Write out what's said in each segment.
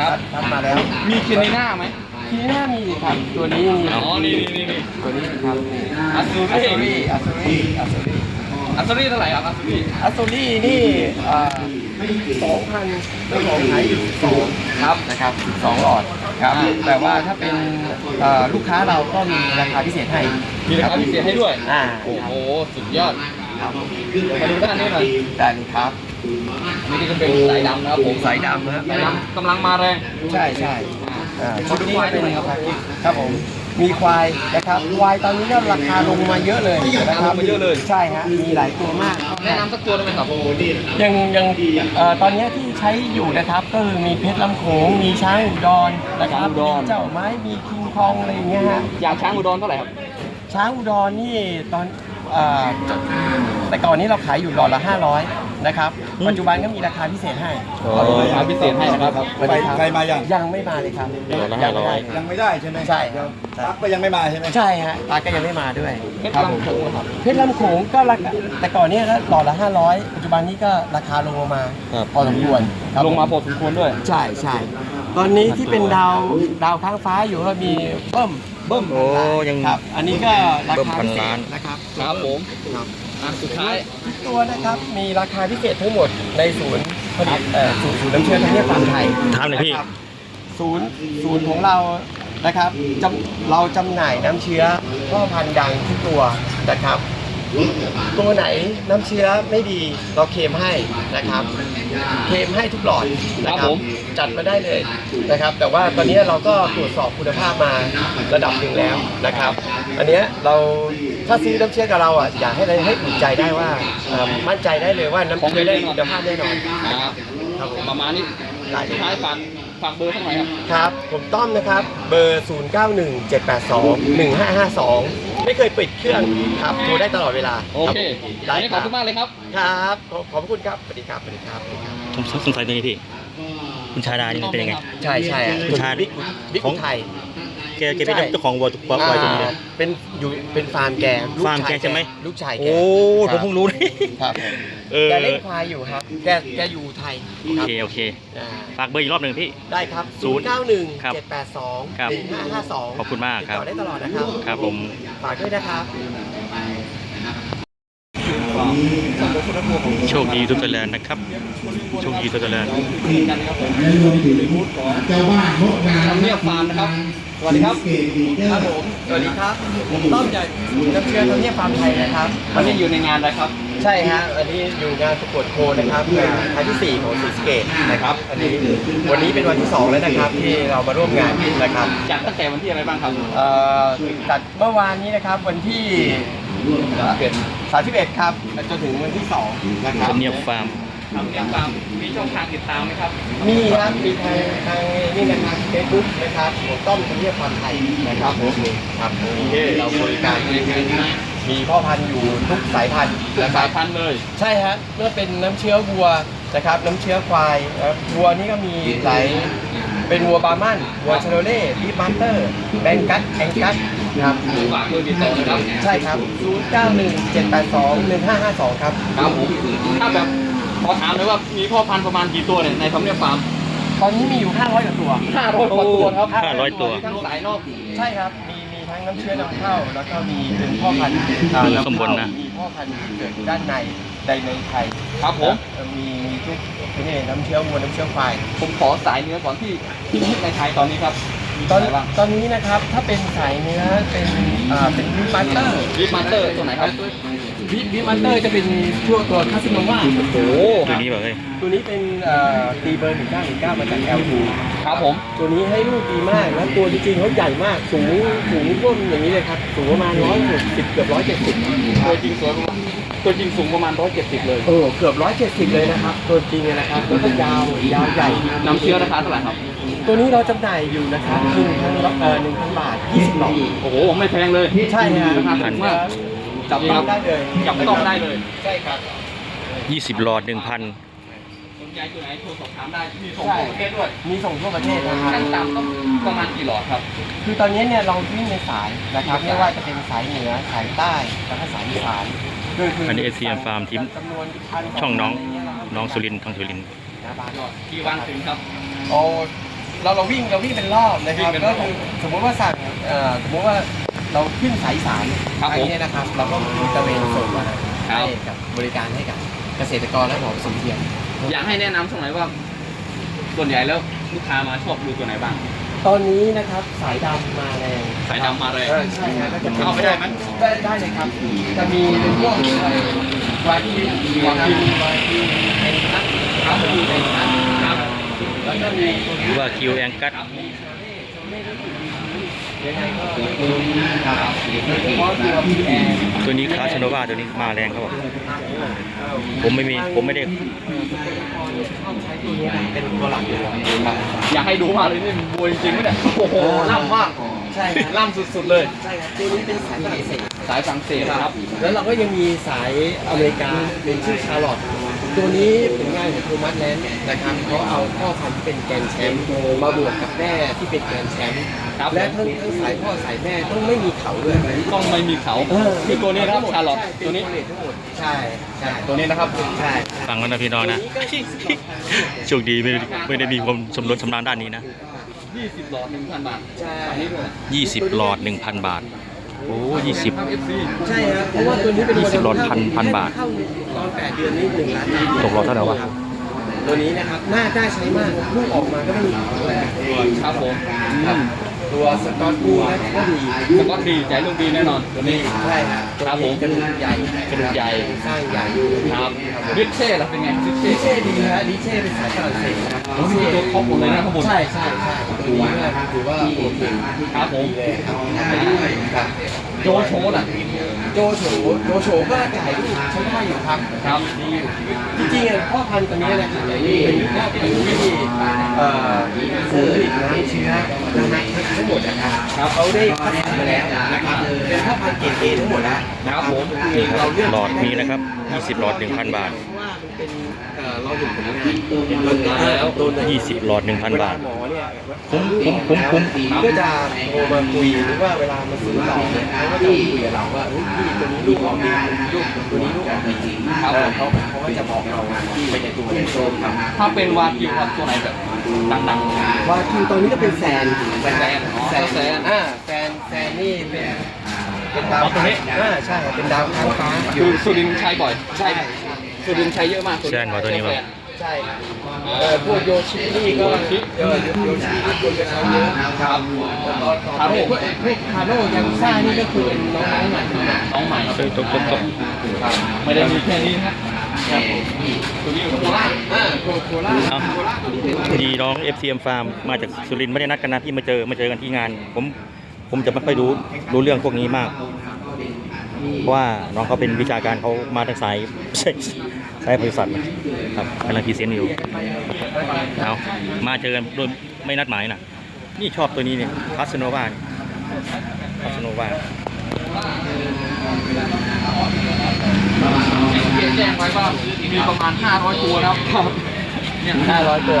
ครับคัดมาแล้ว มีคินิน่าไหมทีหน้ามีครับ ตัวนี้มีอ๋อ นี่นี่นี่ตัวนี้ครับอัสซูอัสรี่ซูรี่อัสซูรี่อัสซูรี่อัสซูรี่เท่าไหร่ครับอัสซูรี่อัสซูรี่นี่สองพันไม่ของขายอยู่สองครับนะครับสองหลอดครับอ่าแต่ว่าถ้าเป็นเอ่อลูกค้าเราก็มีราคาพิเศษให้มีราคาพิเศษให้ด้วย อ่า โอ้โห สุดยอด ครับมาดูด้านนี้หน่อยได้เลยครับอันนี้ก็จะเป็นสายดำนะครับผมสายดำนะฮะสายดำกำลังมาแรงใช่ใช่อ่าชุดควายด้วยเป็นครับครับผมมีควายนะครับควายตอนนี้ก็ราคาลงมาเยอะเลยนะครารัคาบลงมาเยอะเลยใช่ฮะมีหลายตัวมากแนะนำสักตัวได้ไหมครับยังยังเอ่อตอนนี้ที่ใช้อยู่นะครับก็คือมีเพชรลำโขงมีช้างอุดรนะครับช้างอุดรมีเจ้าไม้มีคิงคองอะไรอย่างเงี้ยฮะยางช้างอุดรเท่าไหร่ครับช้างอุดรนี่ตอน เอ่อแต่ก่อนนี้เราขายอยู่หลอดละ 500 นะครับ ปัจจุบันก็มีราคาพิเศษให้โอ้ราคาพิเศษให้นะครับสวัสดีครับใครมายังยังไม่มาเลยครับหลอดละยังไม่ได้ยังไม่ได้ใช่ไหมใช่ครับปั๊บก็ยังไม่มาใช่ไหมใช่ฮะตาก็ยังไม่มาด้วยเพชรครับผมลำโขงนะครับเพชรลำโขงก็ราคาแต่ก่อนเนี้ก็หลอดละ 500 ปัจจุบันนี้ก็ราคาลงมาครับ พอสมควรครับลงมาพอสมควรด้วย ใช่ใช่ตอนนี้ที่เป็นดาวดาวค้างฟ้าอยู่ก็มีเบิ้ม เบิ้มโอ้ยังครับอันนี้ก็ราเบิ้มคาพันพิเศล้าษนนะครับครับผมครับอะสุดท้ายทุกตัวนะครับมีราคาพิเศษทั้งหมดในศูนย์ผลิตเอ่อศูนย์ศูนย์น้ำเชื่อมทางเนียบฟาร์มไทยถามหน่อยพี่ะครับศูนย์ศูนย์ของเรานะครับจำเราจำหน่ายน้ำเชื้อพ่อพันธุ์ดังทุกตัวนะครับ ตัวไหนน้ำเชื้อไม่ดีเราเคมให้นะครับ เคมให้ทุกหลอดนะคครัรับบผม จัดมาได้เลยนะครับ แต่ว่าตอนนี้เราก็ตรวจสอบคุณภาพมาระดับหนึ่งแล้วนะครับ อันเนี้ยเราถ้าซื้อน้ำเชื้อกับเราอะอยากให้เรให้อุ่นใจได้ว่าเอ่อมั่นใจได้เลยว่าน้ำเชื้อได้คุณภาพแน่นอนครับครับผมประมาณนี้ได้สุดท้ายฝาก ฝากเบอร์สักหน่อยครับ ครับ ผมต้อมนะครับ เบอร์ 0 9 1 7 8 2 1 5 5 2 ไม่เคยปิดเครื่องครับ โทรได้ตลอดเวลาโอเคได้วันนี้คขอรับบคุณมากเลยครับ ครับขอขอบคุณครับ สวัสดีครับ สวัสดีครับ สวัสดีครับผมสงสัยตัวนี้พี่ คุณชาดานี่มันเป็นยังไง ใช่ใช่อะคุณชาบิ๊กบิ๊กของไทย แกแกเป็นเจ้าของวัวตัววัวตัวนี้เลยอ่าเป็นอยู่เป็นฟาร์มแกลูกฟาร์มชายแกใช่ไหม ลูกชายแกโอ้ผมเพิ่งรู้เลยครับเออแกเล่นควายอยู่ครับแกแกอยู่ไทยโอครับเคโอเคอ่าฝากเบอร์อีกรอบหนึ่งพี่ ได้ครับศูนย์091 ครับ782 ครับ1552ขอบคุณมากครับ ติดต่อได้ตลอดนะครับครับผม ฝากด้วยนะครับ โชคดีทุกตะแลนด์นะครับ โชคดีทุกตะแลนด์และรวมถึงเจ้าบ้านงดงานเนียฟาร์มนะครับ สวัสดีครับครับผม สวัสดีครับผมต้อมจากน้ำเชื้อทำเนียบฟาร์มไทยนะครับวันนี้อยู่ในงานอะไรครับ ใช่ฮะ อันนี้อยู่งานประกวดโคนะครับงานครั้งที่ 4 ของศรีสะเกตนะครับ อันนี้วันนี้เป็นวันที่ 2 แล้วนะครับที่เรามาร่วมงานนะครับจัดตั้งแต่วันที่อะไรบ้างครับเอ่อจัดเมื่อวานนี้นะครับวันที่31ครับจนถึงวันที่ 2 นะครับสำเนียบฟาร์มทำเนียบฟาร์มมีช่องทางติดตามไหมครับ มีครับ มีทางทางนี่นะครับเฟซบุ๊กนะครับผมต้อมทำเนียบฟาร์มไทยนะครับผมครับมีเราบริการ มีพ่อพันธุ์อยู่ทุกสายพันธุ์นะคสารับยพันธุ์เลยใช่ฮะเมื่อเป็นน้ำเชื้อวัวนะครับน้ำเชื้อควายนะครับวัวนี่ก็มีหลายเป็นวัวบาร์มันวัวชาโลเล่บีบันเตอร์แบงกัสแองกัสครับฝากเบอร์ติดต่อนะครับใช่ครับ 0917821552 ครับ ครับผมถ้าแบบขอถามเลยว่ามีพ่อพันธุ์ประมาณกี่ตัวเนี่ยในทำเนียบฟาร์มตอนนี้มีอยู่ 500กว่าตัว500กว่าตัวครับ500ตัว ทั้งสายนอก ใช่ครับมีมี ทั้งน้ำเชื้อนำเข้า แล้วก็มีเป็นพ่อพันธุ์อ่าดูนำข้างบเข้านนะ มีพ่อพันธุ์ที่เกิดด้านในในในไทยครับผมเอ่อมีมีทุกนี่น้ำเชื้อวัวน้ำเชื้อควายผมขอสายเนื้อก่อนที่ที่ฮิตในไทยตอนนี้ครับมีตอนอะไรบ้างตอนนี้นะครับถ้าเป็นสายเนื้อเป็นอ่าเป็นวิมาสเตอร์วิมาสเตอร์ตัวไหนครับ วิวิมาสเตอร์จะเป็นช่วงตัวคาสิโนวาโอ้ตัวนี้แบบเฮ้ยตัวนี้เป็นเอ่อตีเบอร์1919มาจาก L2 ครับผม ตัวนี้ให้ลูกดีมากแล้วตัวจริงๆเขาใหญ่มาก สูงสูงร่วมอย่างนี้เลยครับ สูงประมาณ160เกือบ170ตัวจริงสวยประมาณตัวจริงสูงประมาณ170เลยเออเกือบ170เลยนะครับ ตัวจริงอะนะครับแล้วก็ยาวยาวใหญ่น้ำเชื้อราคาเท่าไหร่ครับ ตัวนี้เราจำหน่ายอยู่นะครับ1,000เอ่อ1,000บาท20หลอดโอ้โหไม่แพงเลย ใช่ฮะราคาถูกมาก จับต้องได้เลยจับต้องได้เลย ใช่ครับ20หลอด1,000 สนใจตัวไหนโทรสอบถามได้มีส่งทั่วประเทศด้วยมีส่งทั่วประเทศนะครับขั้นต่ำต้องประมาณกี่หลอดครับคือตอนนี้เนี่ยเราวิ่งในสายนะครับไม่ว่าจะเป็นสายเหนือสายใต้แล้วก็สายอีสานคือคือันนี้ ASEAN Farm ทีม จำนวนพันช่องน้องะไรเยะครับน้องสุรินทร์ทองสุรินทร์นะบาทกี่วันถึงครับ โอ้เราเราวิ่งเราวิ่งเป็นรอบนะครับวิ่งเป็นรก็อบ คือสมมติว่าสั่งเอ่อสมมติว่า เราขึ้นสายสามครับไปผมเนี่ยนะครับ เราก็มีตระเวนส่งมาครับให้กับบริการให้กับเกษตรกรและหมอผสมเทียม อยากให้แนะนำสักหน่อยว่า ส่วนใหญ่แล้วลูกค้ามาชอบดูตัวไหนบ้าง ตอนนี้นะครับสายดำมาแรงสายดำมาแรงเออใช่ครับก็จะป็นเอาไปได้ไหม ได้ได้เลยครับ จะมีเป็นพวกอะไรวากิวากิวากิเอ็นคัทครับผมเอ็นคัทครับแล้วก็มีตัวนี้ว่าคิวแองกัสยังไงก็ครับโดยเฉพาะ ตัวพีแอร์ตัวนี้คาชโนวาตัวนี้มาแรงครับผมผมไม่มีผมไม่ได้ชอบใช้ตัวนี้นะเป็นตัวหลักเลยครับอยากให้ดูมากเลยนี่มันบัวจริงๆไหมเนี่ยโอ้โหล่ำมากใช่ครับล่ำสุดๆเลยใช่ครับตัวนี้เป็นสายฝรั่งเศสสายฝรั่งเศสครับ แล้วเราก็ยังมีสายอเมริกาเป็นชื่อชาร์ลอต ต์ตัวนี้เป็นงานของโทมัสแลนด์นะครับเขาเอาพ่อพันธุ์ที่เป็นแกรนด์แชมป์มาบวกกับแม่ที่เป็นแกรนด์แชมป์ครับและทั้งทั้งสายพ่อสายแม่ต้องไม่มีเขาด้วยต้องไม่มีเขาคือตัวนี้นะครับชาร์ลอตใช่ตัวนี้เป็นทั้งหมดใช่ใช่ตัวนี้นะครับใช่ฟังแล้วนะพี่น้องนะโชคดีไม่ไม่ได้มีความสมรสชำนาญด้านนี้นะ20หลอด1,000บาทใช่อันนี้ด้วย20หลอด1,000 บาท โอ้ครับ FC ใช่ครับเพราะว่าตัวนี้เป็น20หลอดพันพันบาท เข้ตอนแปดเดือนนี้หนึ่งล้านตกหลอดเท่าไหร่วะ ตัวนี้นะครับน่าได้ใช้มากลูกออกมาก็ไม่มีเขาเลยครับผมครับ ตัวสกอตบูนะก็ดีสกอตดีใจลูกดีแน่นอนตัวนี้ใช่ครับครับผมกระดูกใหญ่กระดูกใหญ่สร้างใหญ่ครับริชเช่ล่ะเป็นไงริชเช่ดิเช่ดีฮะดิเช่เป็นสายฝรั่งเศสครับโอ้มีตัวครบหมดเลยนะข้างบนใช่ใช่ใช่ตัวนี้เนี่ยถือว่าโอเคครับผมเลยครับครับโจโฉล่ะโจโฉโจโฉก็จ่ายลูกใช้ได้อยู่ครับครับดีอยู่จริงๆอะพ่อพันธุ์ตัวนี้นะครับเป็นพ่อพันธุ์ที่เอ่อศูนย์ผลิตน้ำเชื้อนะฮะ ทั้งหมดนะครับเขาได้พัฒนามาแล้วนะครับเป็นพ่อพันเกรดเอทั้งหมดนะครับผมคือเราเลือกหลอดมีนะครับ 20 หลอด 1,000 บาทเราอยู่ผลงานตัวนี้แล้วตัวไหน20 หลอด 1,000 บาทหมอเนี่ยคุ้มคุ้มคุ้มคุ้มก็จะโทรมาคุยหรือว่าเวลามาซื้อต่อเนี่ยเขาก็จะคุยกับเราว่าพี่ตัวนี้ลูกออกดีลูกตัวนี้ลูกออกดีจริงเขา เขาเขาก็จะบอกเราไปในตัวเลยครับถ้าเป็นวากิวครับตัวไหนแบบดังวาคิวตอนนี้ก็เป็นแซนแซนอ๋อแซนแซนอ่าแซนแซนนี่เป็นเป็นดาวอ๋อตัวนี้อ่าใช่เป็นดาวค้างฟ้าๆคือสุรินทร์ใช้บ่อยใช่สุรินทร์ใช้เยอะมากแซนว่าตัวนี้วะใช่เออพวกโยชินี่ก็เออโยชินี่คนก็ใช้เยอะครับคาโร่พวกพวกคาโร่ยังซ่านี่ก็คือเป็นน้องๆใหม่น้องใหม่เฮ้ยตบตบตบไม่ได้มีแค่นี้นะตัวนี้อยู่โคราชอ่าโคโคล่าเอาพอดีน้อง FCM Farm มาจากสุรินทร์ไม่ได้นัดกันนะพี่มาเจอมาเจอกันที่งาน ผมผมจะไม่ค่อยรู้รู้เรื่องพวกนี้มากเพราะว่าน้องเขาเป็นวิชาการเขามาทางสายสายบริษัทนะครับกำลังพรีเซนต์อยู่เอามาเจอกันโดยไม่นัดหมายนะนี่ชอบตัวนี้เนี่ยคาสโนวาคาสโนวา แจ้งไว้ว่ามีประมาณ 500 ตัวนะครับเนี่ยห้าร้อยตัว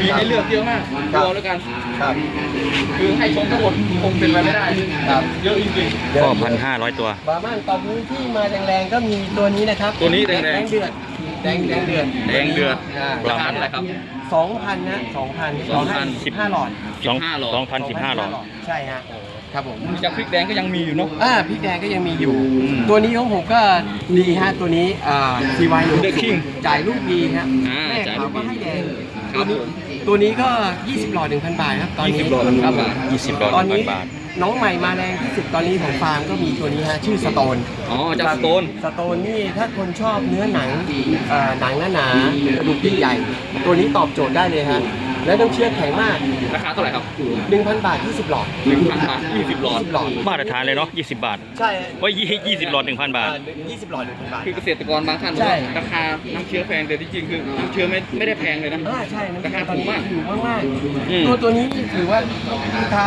มีให้เลือกเยอะมากตัวแล้วกัน ครับ คือให้ชมทั้งหมดคงเป็นไปไม่ได้ครับ เยอะจริง ก็พันห้าร้อยตัว บาร์มันตอนนี้ที่มาแรงๆก็มีตัวนี้นะครับตัวนี้แดงๆแดงเดือดแดงแดงเดือดแดงเดือดอ่าๆราคาเท่าไหร่ครับ สองพันนะสองพันสองพันสิบห้าหลอดสอง15หลอด สองพันสิบห้าหลอด ใช่ฮะ ครับผมจากพริกแดงก็ยังมีอยู่เนาะ อ่าพริกแดงก็ยังมีอยู่ อืมตัวนี้ของผมก็ดีฮะตัวนี้อ่าซีวายหนึ่ง The King จ่ายลูกดีฮะอ่าแม่จ่ายลูเขากดีก็ให้แดงครับผมตัวนี้ก็ 20หลอด1,000 บาทครับตอนนี้20หลอด1,000บาท20หลอดตอนนี้1,000บาท น้องใหม่มาแรงที่สุดตอนนี้ของฟาร์มก็มีตัวนี้ฮะชื่อสโตน อ๋อจากสโตน สโตนนี่ถ้าคนชอบเนื้อหนังเอ่อหนังหนาๆกระดูกใหญ่ๆตัวนี้ตอบโจทย์ได้เลยฮะ และน้ำเชื่อแข็งมากราคาเท่าไหร่ครับ1,000 บาท 20 หลอด1,000บาท20หลอด 20 หลอด มาตรฐานเลยเนาะ20 บาทใช่ไว้ยี่ยี่สิบหลอดหนึ่งพันบาทอ่20 หลอด1,000บาท คือเกษตรกรบางท่านบอกใช่ว่าราคาน้ำเชื้อแพงแต่ที่จริงคือน้ำเชื้อไม่ไม่ได้แพงเลยนะ อ่าใช่น้ำราเชื่คาอตอนถูกนี้มากถูกมากอืมๆตัวตัวนี้ถือว่าลูกค้า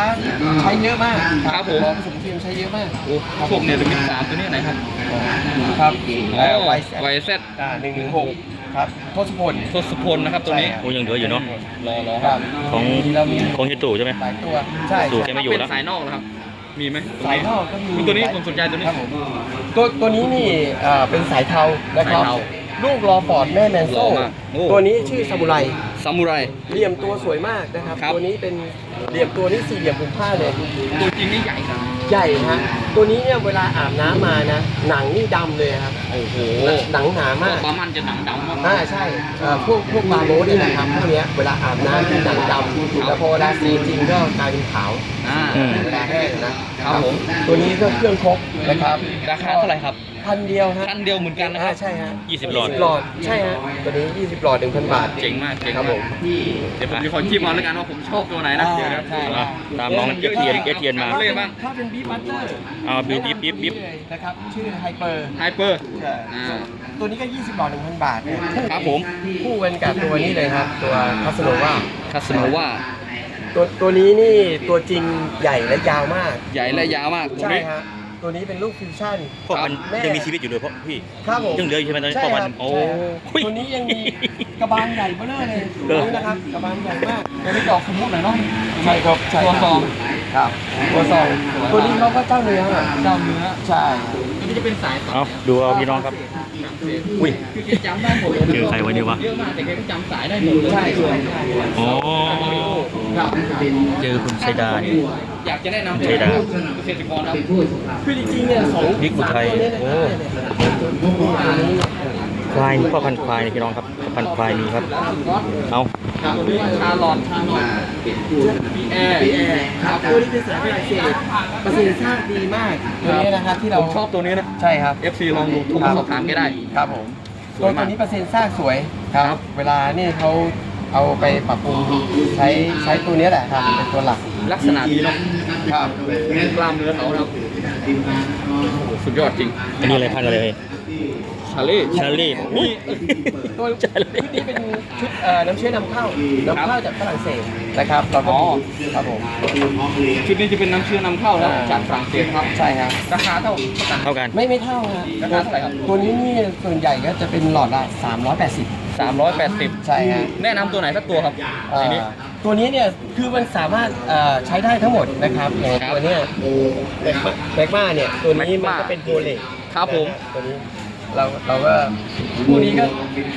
ใช้เยอะมากครับผมหอผสมเทียมใช้เยอะมากโอ้พวกเนี่ยจะมีสามตัวนี้ไหนครับครับอ๋อไวไวเซต อ่าหนึ่งหนึ่งหก ครับทศพลทศพลนะครับตัวนี้โอ้ยังเหลืออยู่เนาะ รอรอครับของเรามีของเฮตูใช่ไหม หลายตัวใช่ดูใช่แก ไม่อยู่แล้ว เป็นสายนอกนะครับ มีไหมสายนอกก็มีตัวนี้ผมสนใจตัวนี้ ครับผมตัวตัวนี้นี่เอ่อเป็นสายเทานะครับสายเทาลูกรอฟอร์ดแม่แมนหล่โซ่อมากโอ้ ตัวนี้ชื่อซามูไรซามูไร เหลี่ยมตัวสวยมากนะครับ ครับ ตัวนี้เป็น เหลี่ยมตัวนี้สี่เหลี่ยมผืนผ้าเลย ตัวจริงนี่ใหญ่ครับใหญ่ฮะ ตัวนี้เนี่ยเวลาอาบน้ำมานะ หนังนี่ดำเลยครับ โอ้โหหนังหนามากปลามันจะหนังดำมากอ่าใช่เอ่อพวกพวกบาโรสเนี่ยนะครับพวกเนี้ยเวลาอาบน้ำที่หนังดำแล้วพอเวลาสีจริงก็กลายเป็นขาวอ่าอืมเวลาแห้งนะครับผม ตัวนี้ก็เครื่องครบนะครับ ราคาเท่าไหร่ครับ พันเดียวฮะพันเดียวเหมือนกันนะคอ่ารับใช่ฮะ20หลอด หลอดใช่ฮะตัวนี้ 20หลอด1,000 บาทเจ๋งมากเจ๋งครับมาผกมเดี๋ยวผมจะขอคิดมาแล้วกันว่าผมชอบตัวไหนนะอ่าเดี๋ยวนะใช่อะตามน้องเอฟทีเอฟทีมาเล่นบ้าง ถ้าเป็นบีบัตเตอร์เอาบีบบีบบีบบีบ นะครับ ชื่อไฮเปอร์ ไฮเปอร์ อ่า ตัวนี้ก็ 20หลอด1,000 บาทเนี่ยครับผม คู่กันกับตัวนี้เลยครับ ตัวคัสโนวาคาสโนว่าตัวตัวนี้นี่ตัวจริงใหญ่และยาวมาก ใหญ่และยาวมากตัวใช่นี้ฮะ ตัวนี้เป็นลูกฟิวชั่นพ่อพันธุ์แม่ยังมีชีวิตอยู่เลยพ่อพี่ครับผมยังเหลืออยู่ใช่ไหมตอนนี้ใช่พ่อพันครัธุ์บโอ้ใช่ครับตัวนี้ยังมีกระบาลใหญ่เบ้อเร่อเลยเออตัวนี้นะครับกระบาลใหญ่มากตัวนี้จะออกสมูทหน่อยเนาะใช่ครับใช่ตัวครับซองครับตัวซองตัวนี้เขาก็เจ้าเนื้ออะเจ้าเนื้อใช่ตัวนี้จะเป็นสายเอาดูเอาพี่น้องครับ อุ้ยคือแกจำได้หมดเลยเจอใครวะเนี่ยวะ เยอะมากแต่แกก็จำสายได้หมดเลยใช่ใช่ใช่อ๋อครับเจอคุณไซดานี่ อยากจะแนะนำใช่ได้เกษตรกรครับคือจริงๆเนี่ยสองพริกอุทัยสามตัวเนี่ยนะโอ้ตัวนี้ควายพ่อพันธุ์ควายนี่พี่น้องครับพ่อพันธุ์ควายมีครับ เอา ครับตัวนี้ชาลอนชาลอนพีแอร์พี่แอร์ครับตัวนี้เป็นสายฝรั่งเศสประสิทธิภาพดีมากตัวนี้นะครับที่ผเรามชอบตัวนี้นะใช่ครับ FC ลองดูโทรมาสอบถามแกได้ครับผมสตัววยมากตัวนี้เปอร์เซ็นต์ซากสวยครับ เวลานี่เขาเอาไปปรับปรุงใช้ใช้ตัวนี้แหละครับเป็นตัวหลักลักษณะดีเนาะครับกล้ามเนื้อเขาครับโอ้โหสุดยอดจริงอันนี้อะไรพันธุ์อะไรเอ่ย ชาเล่ชาลีอุ้ยตัวชาลีชุดนี้เป็นชุดเอ่อน้ำเชื้อนำเข้านำเข้าจากฝรั่งเศสนะครับเราก็อ๋อมีครับผมชุดนี้จะเป็นน้ำเชื่อนำเข้านะอ่าจากฝรั่งเศสครับใช่ครับราคาเท่ากันเท่ากันไม่ไม่เท่าฮะราคาเท่าไหร่ครับตัวนี้นี่ส่วนใหญ่ก็จะเป็นหลอดละ380 380 ใช่ฮะแนะนำตัวไหนสักตัวครับเอ่อในนี้ตัวนี้เนี่ยคือมันสามารถเอ่อใช้ได้ทั้งหมดนะครับอย่างครับตัวเนี้ยแบกมาเนี่ยตัวนี้มัน Magma ก็เป็นโพเลตครับผมตัวนี้ เราเราก็ผู้นี้ก็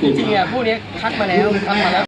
จริงๆอะผู้นี้คักมาแล้วคักมาแล้ว